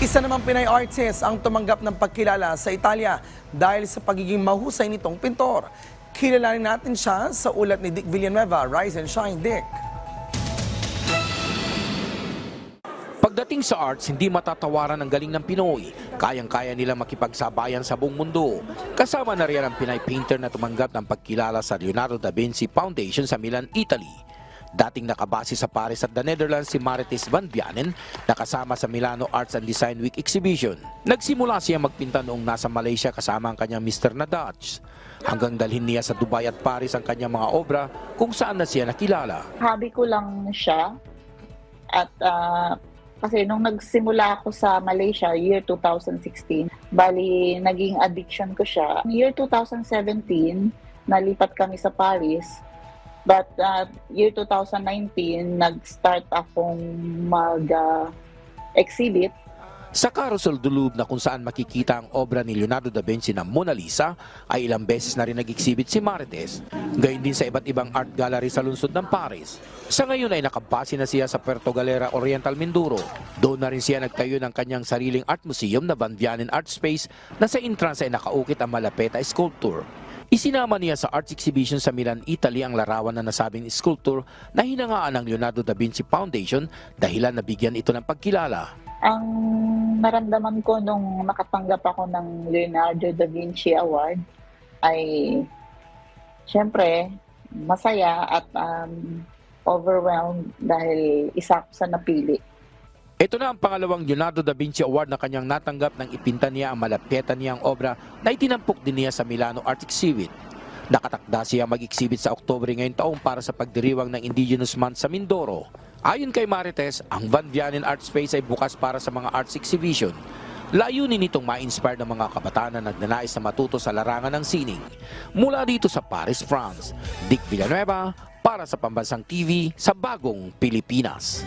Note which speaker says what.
Speaker 1: Isa namang Pinay artist ang tumanggap ng pagkilala sa Italia dahil sa pagiging mahusay nitong pintor. Kilalanin natin siya sa ulat ni Dick Villanueva, Rise and Shine Dick.
Speaker 2: Pagdating sa arts, hindi matatawaran ang galing ng Pinoy. Kayang-kaya nila makipagsabayan sa buong mundo. Kasama na riyan ang Pinay painter na tumanggap ng pagkilala sa Leonardo da Vinci Foundation sa Milan, Italy. Dating nakabase sa Paris at the Netherlands si Marites Van Vianen na kasama sa Milano Arts and Design Week Exhibition. Nagsimula siya magpinta noong nasa Malaysia kasama ang kanyang Mr. na. Hanggang dalhin niya sa Dubai at Paris ang kanyang mga obra kung saan na siya nakilala.
Speaker 3: hobby ko lang siya. At ah, kasi nung nagsimula ako sa Malaysia, year 2016, bali naging addiction ko siya. Year 2017, nalipat kami sa Paris. But ah, year 2019, nag-start akong mag-exhibit.
Speaker 2: Sa Carousel Dulub na kung saan makikita ang obra ni Leonardo da Vinci na Mona Lisa ay ilang beses na rin nag-exhibit si Marites. Gayon din sa iba't ibang art gallery sa lungsod ng Paris. Sa ngayon ay nakabase na siya sa Puerto Galera Oriental Mindoro. Doon na rin siya nagtayo ng kanyang sariling art museum na Van Vianen Art Space na sa entrance ay nakaukit ang Malapeta Sculpture. Isinama niya sa art exhibition sa Milan, Italy ang larawan na nasabing sculpture na hinangaan ng Leonardo da Vinci Foundation dahilan nabigyan ito ng pagkilala.
Speaker 3: Ang naramdaman ko nung nakatanggap ako ng Leonardo da Vinci Award ay syempre masaya at um, overwhelmed dahil isa sa napili.
Speaker 2: Ito na ang pangalawang Leonardo da Vinci Award na kanyang natanggap nang ipinta niya ang malapeta niyang obra na itinampok din niya sa Milano Art Exhibit. Nakatakda siya mag-exhibit sa Oktobre ngayong taong para sa pagdiriwang ng Indigenous Month sa Mindoro. Ayon kay Marites, ang Van Vianen Art Space ay bukas para sa mga arts exhibition. Layunin nitong ma-inspire ng mga kabataan na nagnanais na matuto sa larangan ng sining. Mula dito sa Paris, France, Dick Villanueva para sa Pambansang TV sa Bagong Pilipinas.